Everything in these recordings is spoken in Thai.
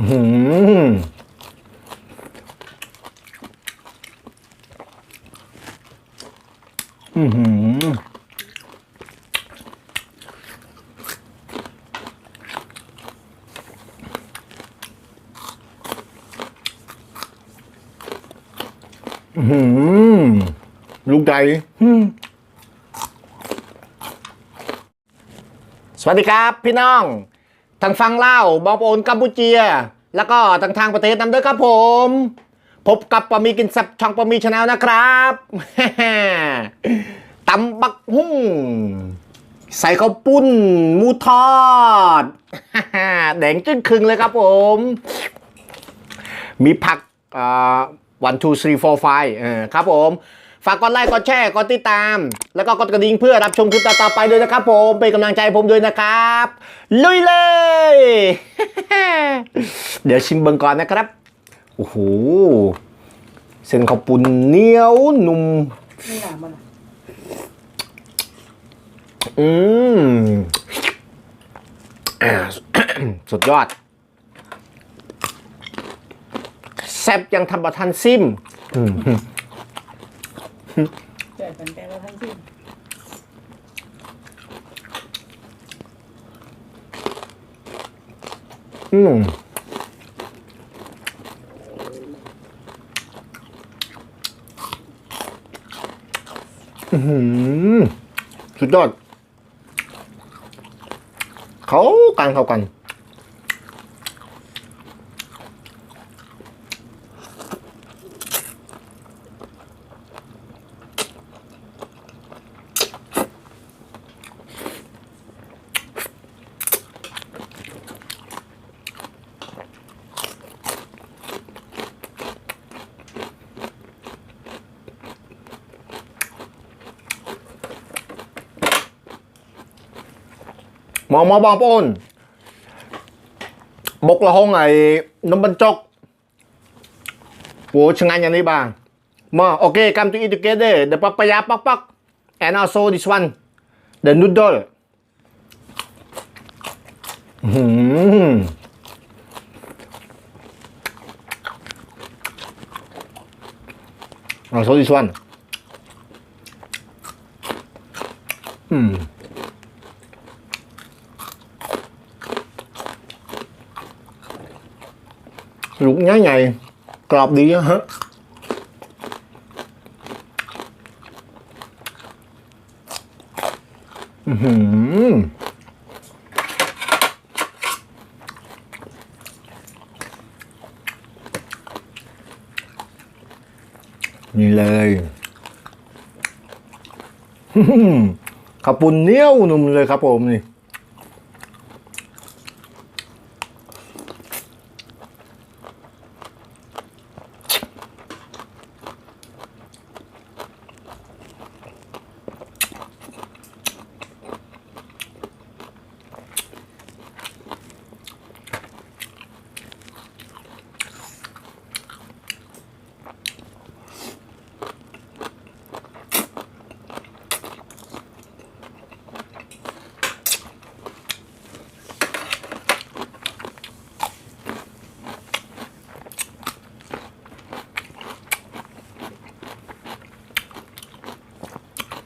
อื้อหืออือหืออื้อหือลูกใหญ่อืมสวัสดีครับ พี่น้อง ทางฟังเล่าวบองโอนกัมพูเจีย แล้วก็ทางทางประเทศนำด้วยครับผม พบกับปะมีกินซับช่องปะมีชาแนลนะครับตำบักหุ่งใส่ข้าวปุ้นหมูทอดแดงจึ้งคึงเลยครับผม มีผักวันทูส three four five เออครับผม ฝากกดไลค์กดแชร์กดติดตาม แล้วก็กดกระดิ่งเพื่อรับชมคลิปต่อๆไปด้วยนะครับผมเป็นกำลังใจให้ผมด้วยนะครับ ลุยเลย เดี๋ยวชิมเบิงก่อนนะครับโอ้โหเส้นข้าวปุ้นเหนียวนุ่มนี่หนามันอะอืมอ่าสุดยอด แซ่บยังทำประทันซิมอืม เกิดเป็นแกแล้วทั้งสิ้นอืมอื้อหือสุดยอด เขากันเขากัน มองมาบองปนบกละหงไอ้นมบรรจกโหชงงานอย่างนี้บ้างมาโอเค come to eat together the papaya pak pak and also this one the noodle อื้อหือ also this one อื ลูกใหญ่ๆกรอบดีอะฮะอือหือนี่เลยอื้อหือขับปุ่นเนี้ยวนุ่มเลยครับผมนี่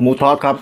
หมูทอดครับ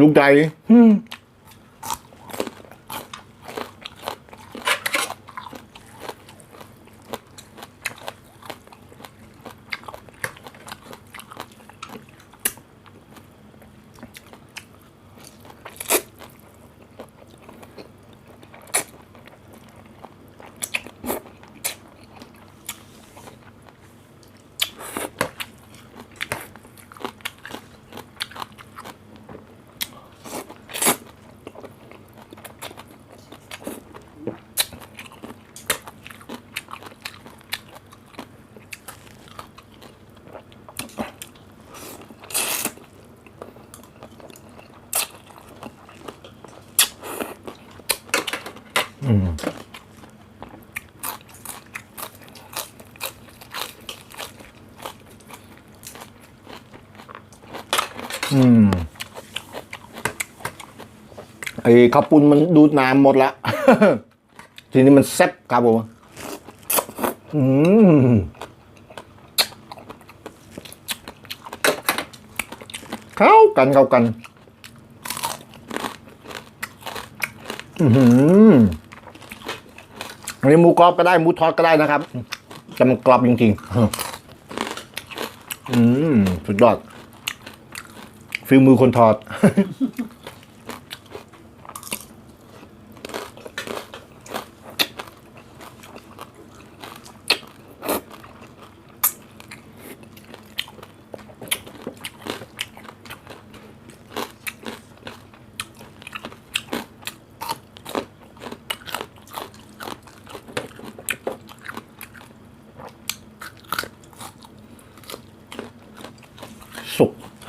ลูกใจ อืมอืมไอ้ข้าวปุ้นมันดูดน้ำหมดละ ทีนี้มันแซ่บครับผมอืมเข้ากันเข้ากัน อือหืออั นนี้หมูกรอบก็ได้หมูทอดก็ได้นะครับแต่มันกรอบจริงๆอืมสุดยอดฟิลมือคนทอด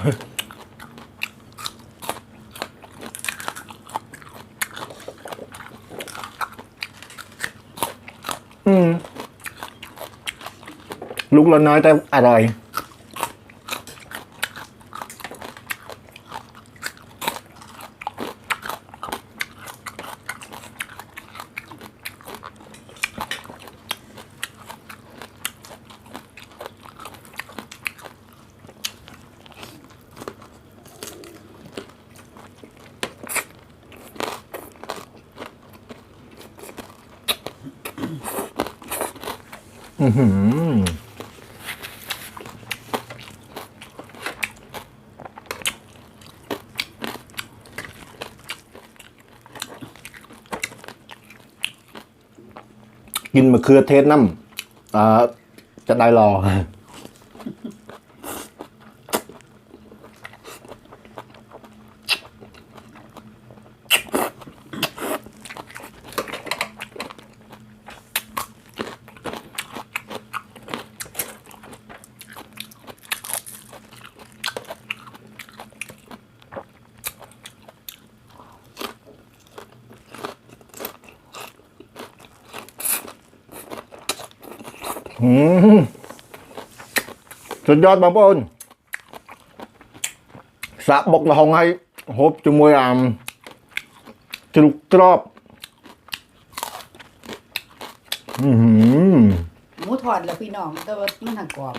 ลุกอืมลูกละน้อยแต่อร่อย อือหือกินมะเขือเทศน้ำอ่าจะได้รอ สุดยอดบางปนสะบกละหองให้หบจมวยอามจุกกรอบ อือหือหมูทอดแล้วพี่น้องแต่ว่ามันหักกรอบ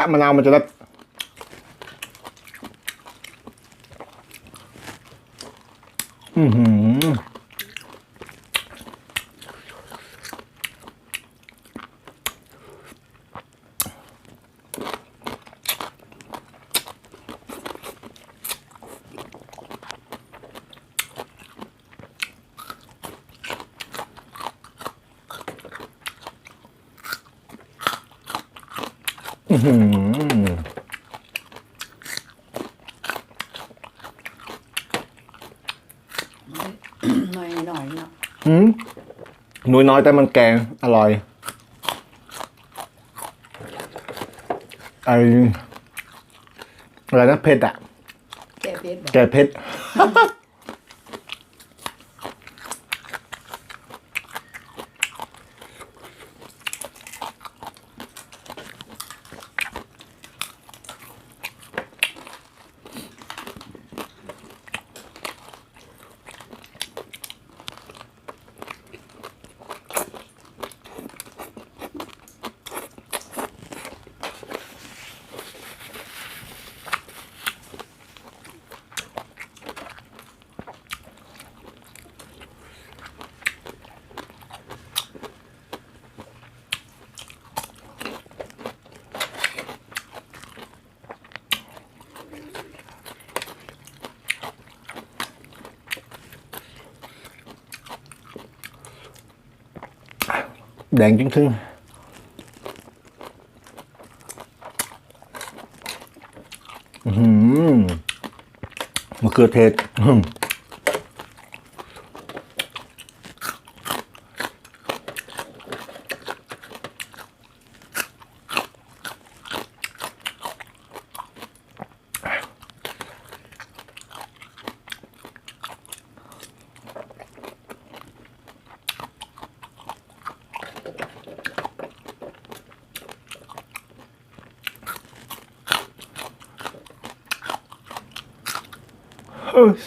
ะมะนาวมันจะได้อือหือ อื้อ หือหน่อยหน่อยๆเนาะอืมหน่วยน้อยแต่มันแกงอร่อย ไออะไรนะเผ็ดอะแก้เผ็ดบ่แกเผ็ด แดงจริงคือหือมะเขือเทศ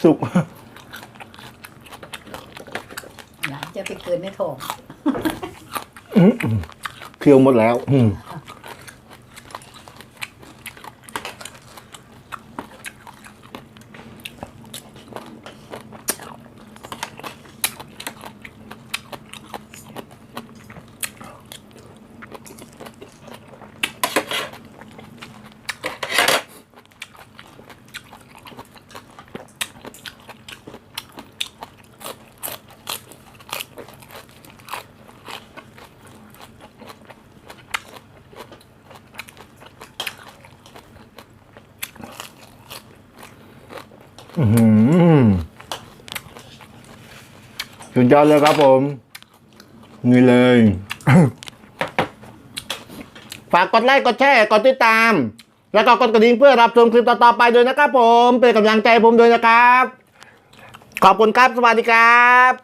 สุกหลานจะไปเกินในท้องเคี่ยวหมดแล้ว สุดยอดเลยครับผม นี่เลย ฝากกดไลค์กดแชร์กดติดตาม แล้วก็กดกระดิ่งเพื่อรับชมคลิปต่อๆไปด้วยนะครับผม เป็นกำลังใจผมด้วยนะครับ ขอบคุณครับ สวัสดีครับ